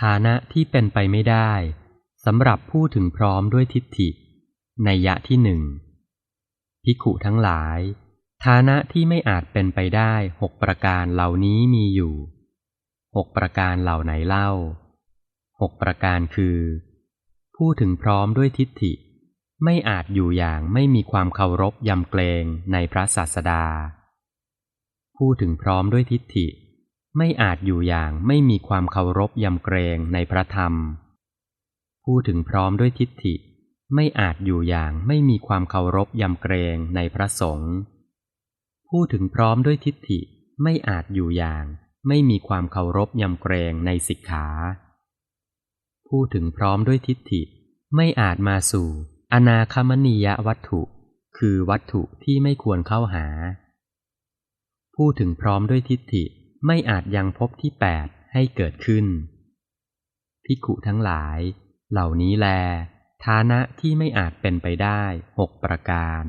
ฐานะที่เป็นไปไม่ได้สำหรับผู้ถึงพร้อมด้วยทิฏฐิ ในยะที่หนึ่งพิขุทั้งหลาย ฐานะที่ไม่อาจเป็นไปได้หกประการเหล่านี้มีอยู่หกประการเหล่าไหนเล่าหกประการคือ ผู้ถึงพร้อมด้วยทิฏฐิ ไม่อาจอยู่อย่างไม่มีความเคารพยำเกรงในพระศาสดา ผู้ถึงพร้อมด้วยทิฏฐิ ไม่อาจอยู่อย่างไม่มีความเคารพยำเกรงในพระธรรม ผู้ถึงพร้อมด้วยทิฏฐิ ไม่อาจอยู่อย่างไม่มีความเคารพยำเกรงในพระสงฆ์ผู้ถึงพร้อมด้วยทิฏฐิไม่อาจอยู่อย่างไม่มีความเคารพยำเกรงในสิกขา ผู้ถึงพร้อมด้วยทิฏฐิ ไม่อาจมาสู่ อนาคมณียวัตถุ คือวัตถุที่ไม่ควรเข้าหา ผู้ถึงพร้อมด้วยทิฏฐิ ไม่อาจยังพบที่แปดให้เกิดขึ้น พิกุทั้งหลาย เหล่านี้แล ฐานะที่ไม่อาจเป็นไปได้หกประการ